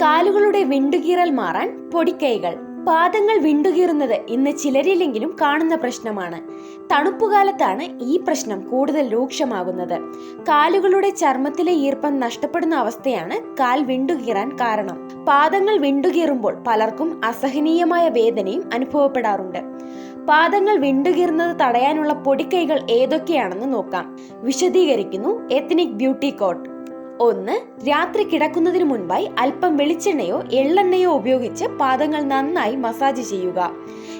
കാലുകളുടെ വിണ്ടുകീറൽ മാറാൻ പൊടിക്കൈകൾ. പാദങ്ങൾ വിണ്ടുകീറുന്നത് ഇന്ന് ചിലരിലെങ്കിലും കാണുന്ന പ്രശ്നമാണ്. തണുപ്പുകാലത്താണ് ഈ പ്രശ്നം കൂടുതൽ രൂക്ഷമാകുന്നത്. കാലുകളുടെ ചർമ്മത്തിലെ ഈർപ്പം നഷ്ടപ്പെടുന്ന അവസ്ഥയാണ് കാൽ വിണ്ടുകീറാൻ കാരണം. പാദങ്ങൾ വിണ്ടുകീറുമ്പോൾ പലർക്കും അസഹനീയമായ വേദനയും അനുഭവപ്പെടാറുണ്ട്. പാദങ്ങൾ വിണ്ടുകീറുന്നത് തടയാനുള്ള പൊടിക്കൈകൾ ഏതൊക്കെയാണെന്ന് നോക്കാം. വിശദീകരിക്കുന്നു എത്നിക് ബ്യൂട്ടി കോട്ട് ഒന്ന് രാത്രി കിടക്കുന്നതിന് മുൻപായി അല്പം വെളിച്ചെണ്ണയോ എള്ളെണ്ണയോ ഉപയോഗിച്ച് പാദങ്ങൾ നന്നായി മസാജ് ചെയ്യുക.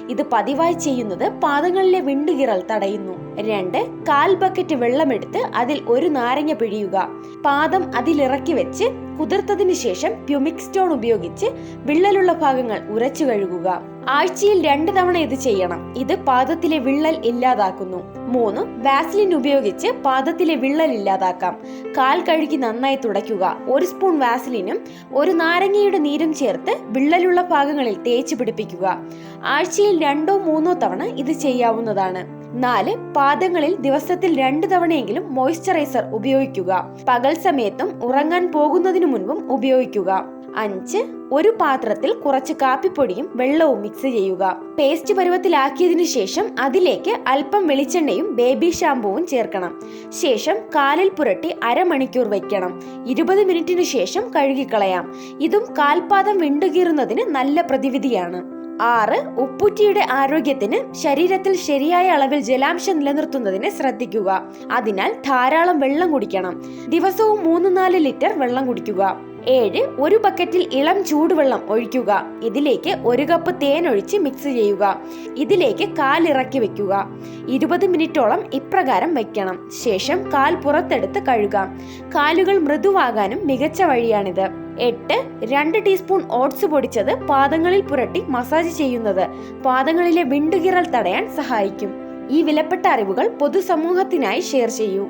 ഇത് പതിവായി ചെയ്യുന്നത് പാദങ്ങളിലെ വിണ്ടുകിറൽ തടയുന്നു. രണ്ട് കാൽ ബക്കറ്റ് വെള്ളമെടുത്ത് അതിൽ ഒരു നാരങ്ങ പിഴിയുക. പാദം അതിലിറക്കി വെച്ച് കുതിർത്തതിനു ശേഷം പ്യുമിക് സ്റ്റോൺ ഉപയോഗിച്ച് വിള്ളലുള്ള ഭാഗങ്ങൾ ഉരച്ചു കഴുകുക. ആഴ്ചയിൽ രണ്ട് തവണ ഇത് ചെയ്യണം. ഇത് പാദത്തിലെ വിള്ളൽ ഇല്ലാതാക്കുന്നു. മൂന്ന് വാസ്ലിൻ ഉപയോഗിച്ച് പാദത്തിലെ വിള്ളൽ ഇല്ലാതാക്കാം. കാൽ കഴുകി നന്നായി തുടയ്ക്കുക. ഒരു സ്പൂൺ വാസ്ലിനും ഒരു നാരങ്ങയുടെ നീരും ചേർത്ത് വിള്ളലുള്ള ഭാഗങ്ങളിൽ തേച്ച് പിടിപ്പിക്കുക. ആഴ്ചയിൽ രണ്ടോ മൂന്നോ തവണ ഇത് ചെയ്യാവുന്നതാണ്. നാല് പാദങ്ങളിൽ ദിവസത്തിൽ രണ്ടു തവണയെങ്കിലും മോയ്സ്ചറൈസർ ഉപയോഗിക്കുക. പകൽ സമയത്തും ഉറങ്ങാൻ പോകുന്നതിനു മുൻപും ഉപയോഗിക്കുക. അഞ്ച് ഒരു പാത്രത്തിൽ കുറച്ച് കാപ്പിപ്പൊടിയും വെള്ളവും മിക്സ് ചെയ്യുക. പേസ്റ്റ് പരുവത്തിലാക്കിയതിനു ശേഷം അതിലേക്ക് അല്പം വെളിച്ചെണ്ണയും ബേബി ഷാമ്പുവും ചേർക്കണം. ശേഷം കാലിൽ പുരട്ടി അരമണിക്കൂർ വയ്ക്കണം ഇരുപത് മിനിറ്റിനു ശേഷം കഴുകിക്കളയാം. ഇതും കാൽപാദം വിണ്ടുകീറുന്നതിന് നല്ല പ്രതിവിധിയാണ്. ആറ് ഉപ്പുറ്റിയുടെ ആരോഗ്യത്തിന് ശരീരത്തിൽ ശരിയായ അളവിൽ ജലാംശം നിലനിർത്തുന്നതിന് ശ്രദ്ധിക്കുക. അതിനാൽ ധാരാളം വെള്ളം കുടിക്കണം. ദിവസവും മൂന്ന് നാല് ലിറ്റർ വെള്ളം കുടിക്കുക. ഏഴ് ഒരു ബക്കറ്റിൽ ഇളം ചൂടുവെള്ളം ഒഴിക്കുക. ഇതിലേക്ക് ഒരു കപ്പ് തേൻ ഒഴിച്ച് മിക്സ് ചെയ്യുക. ഇതിലേക്ക് കാൽ ഇറക്കി വെക്കുക. ഇരുപത് മിനിറ്റോളം ഇപ്രകാരം വെക്കണം. ശേഷം കാൽ പുറത്തെടുത്ത് കഴുകാം. കാലുകൾ മൃദുവാകാനും മികച്ച വഴിയാണിത്. എട്ട് രണ്ട് ടീസ്പൂൺ ഓട്സ് പൊടിച്ചത് പാദങ്ങളിൽ പുരട്ടി മസാജ് ചെയ്യുന്നത് പാദങ്ങളിലെ വിണ്ടുകീറൽ തടയാൻ സഹായിക്കും. ഈ വിലപ്പെട്ട അറിവുകൾ പൊതുസമൂഹത്തിനായി ഷെയർ ചെയ്യൂ.